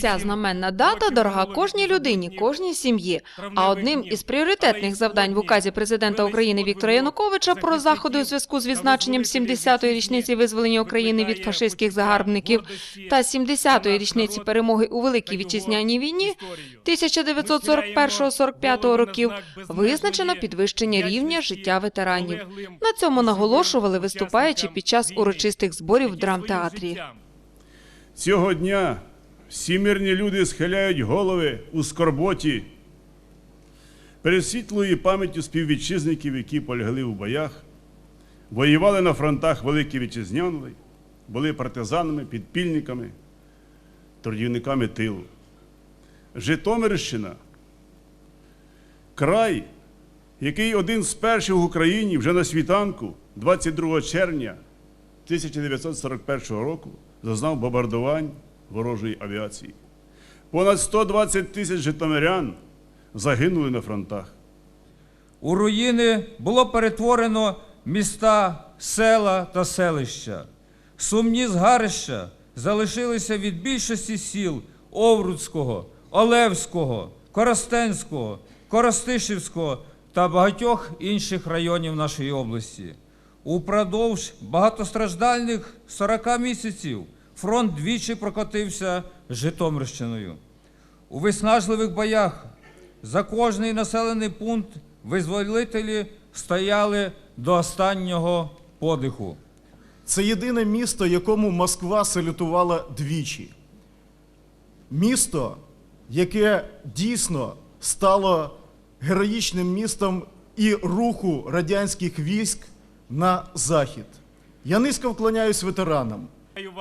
Ця знаменна дата дорога кожній людині, кожній сім'ї. А одним із пріоритетних завдань в указі президента України Віктора Януковича про заходи у зв'язку з відзначенням 70-ї річниці визволення України від фашистських загарбників та 70-ї річниці перемоги у Великій вітчизняній війні 1941-45 років визначено підвищення рівня життя ветеранів. На цьому наголошували виступаючи під час урочистих зборів в драмтеатрі. Цього дня всі мирні люди схиляють голови у скорботі перед світлою пам'яттю співвітчизників, які полягли у боях, воювали на фронтах Великої Вітчизняної, були партизанами, підпільниками, трудівниками тилу. Житомирщина край, який один з перших в Україні вже на світанку, 22 червня 1941 року, зазнав бомбардувань ворожої авіації. Понад 120 тисяч житомирян загинули на фронтах. У руїни було перетворено міста, села та селища. Сумні згарища залишилися від більшості сіл Овруцького, Олевського, Коростенського, Коростишівського та багатьох інших районів нашої області. Упродовж багатостраждальних 40 місяців фронт двічі прокотився Житомирщиною. У виснажливих боях за кожний населений пункт визволителі стояли до останнього подиху. Це єдине місто, якому Москва салютувала двічі. Місто, яке дійсно стало героїчним містом і руху радянських військ на захід. Я низько вклоняюсь ветеранам.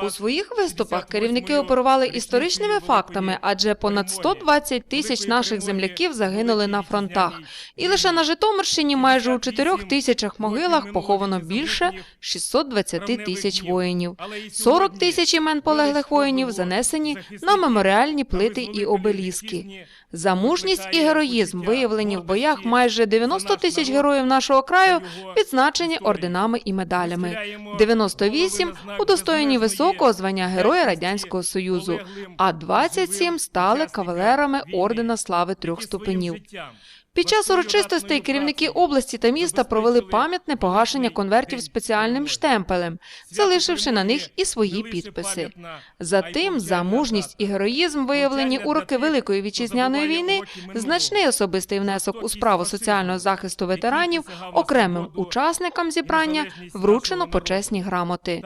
У своїх виступах керівники оперували історичними фактами, адже понад 120 тисяч наших земляків загинули на фронтах. І лише на Житомирщині майже у 4 тисячах могилах поховано більше 620 тисяч воїнів. 40 тисяч імен полеглих воїнів занесені на меморіальні плити і обеліски. За мужність і героїзм, виявлені в боях, майже 90 тисяч героїв нашого краю відзначені орденами і медалями. 98 удостоєні високого звання Героя Радянського Союзу, а 27 стали кавалерами ордена слави трьох ступенів. Під час урочистостей керівники області та міста провели пам'ятне погашення конвертів спеціальним штемпелем, залишивши на них і свої підписи. Затим, за мужність і героїзм, виявлені у роки Великої вітчизняної війни, значний особистий внесок у справу соціального захисту ветеранів, окремим учасникам зібрання вручено почесні грамоти.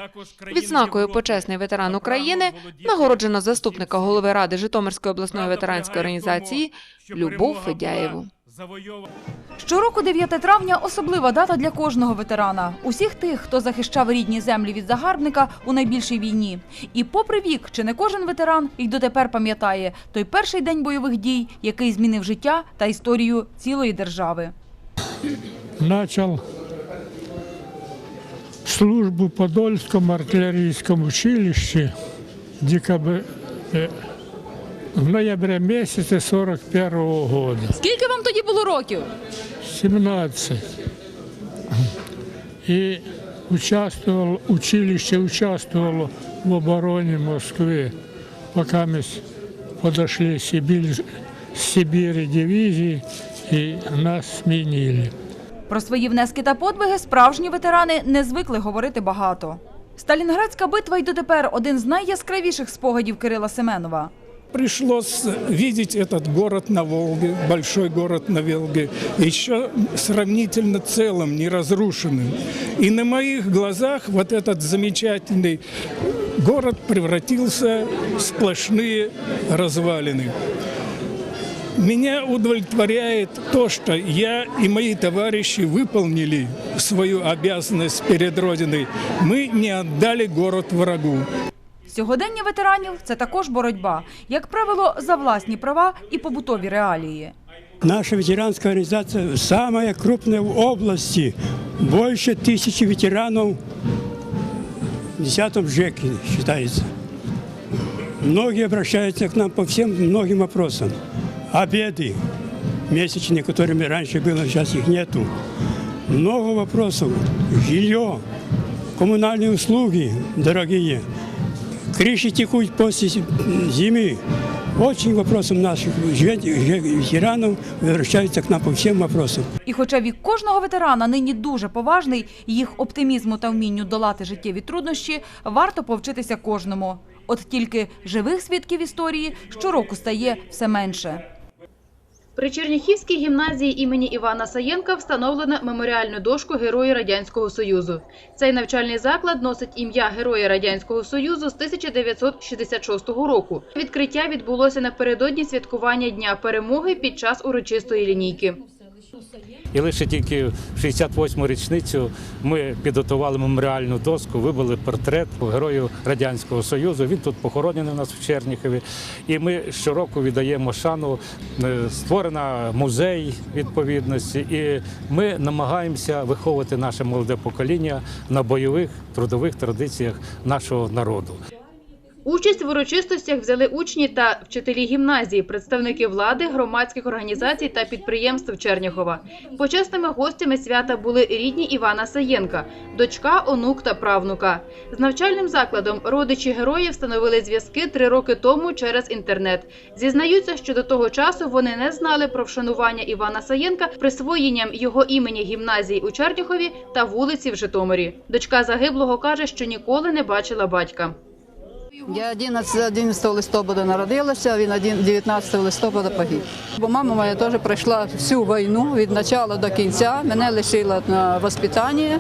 Відзнакою почесний ветеран України нагороджено заступника голови ради Житомирської обласної ветеранської організації Любов Федяєву. Щороку 9 травня особлива дата для кожного ветерана, усіх тих, хто захищав рідні землі від загарбника у найбільшій війні. І попри вік, чи не кожен ветеран і дотепер пам'ятає той перший день бойових дій, який змінив життя та історію цілої держави. начал службу в Подольском артиллерийском училище декабрь, э, в ноябре месяце 41 года. Скільки вам тоді було років? 17. И участвовал, училище участвовало в обороне Москвы, пока мы с- подошли Сибирь, с Сибири дивизии нас сменили. Про свої внески та подвиги справжні ветерани не звикли говорити багато. Сталінградська битва й дотепер один з найяскравіших спогадів Кирила Семенова. Пришлось видеть этот город на Волге, большой город на Волге, еще сравнительно целым, не разрушенным. И на моих глазах вот этот замечательный город превратился в сплошные развалины. Меня удовлетворяет то, что я и мои товарищи выполнили свою обязанность перед Родиной. Мы не отдали город врагу. Сьогодення ветеранів це також боротьба, як правило, за власні права і побутові реалії. Наша ветеранская организация самая крупная в области. Больше тысячи ветеранов в 10 ЖЭКе считается. Многие обращаются к нам по всем многим вопросам. Обеды месячные, которыми раньше было, сейчас их нету. Много вопросов. Жилье, коммунальные услуги дорогие. крыши текут после зимы. Очень вопросом наших ветеранов возвращаются к нам по всем вопросам. І хоча вік кожного ветерана нині дуже поважний, їх оптимізму та вмінню долати життєві труднощі варто повчитися кожному. От тільки живих свідків історії щороку стає все менше. При Черніхівській гімназії імені Івана Саєнка встановлено меморіальну дошку Герої Радянського Союзу. Цей навчальний заклад носить ім'я Героя Радянського Союзу з 1966 року. Відкриття відбулося напередодні святкування Дня перемоги під час урочистої лінійки. І лише тільки в 68-му річницю ми підготували меморіальну доску, вибили портрет герою Радянського Союзу. Він тут похоронений у нас в Черніхові. І ми щороку віддаємо шану. Е, Створена музей відповідності, і ми намагаємося виховувати наше молоде покоління на бойових трудових традиціях нашого народу. Участь в урочистостях взяли учні та вчителі гімназії, представники влади, громадських організацій та підприємств Черніхова. Почесними гостями свята були рідні Івана Саєнка, дочка, онук та правнука. З навчальним закладом родичі героїв встановили зв'язки три роки тому через інтернет. Зізнаються, що до того часу вони не знали про вшанування Івана Саєнка присвоєнням його імені гімназії у Черніхові та вулиці в Житомирі. Дочка загиблого каже, що ніколи не бачила батька. Я 11, 11 листопада народилася, він 19 листопада погиб. Бо мама моя теж пройшла всю війну від початку до кінця. Мене лишила на воспитання.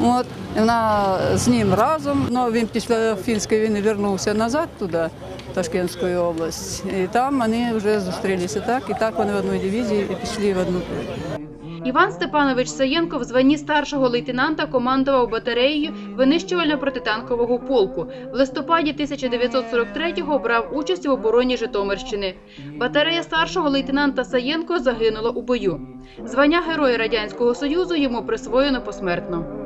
От, вона з ним разом. Ну, він після фінської війни вернувся назад туди, в Ташкентську область. І там вони вже зустрілися так, і так вони в одній дивізії і пішли в одну. Іван Степанович Саєнко в званні старшого лейтенанта командував батареєю винищувально-протитанкового полку. В листопаді 1943-го брав участь в обороні Житомирщини. Батарея старшого лейтенанта Саєнко загинула у бою. Звання Героя Радянського Союзу йому присвоєно посмертно.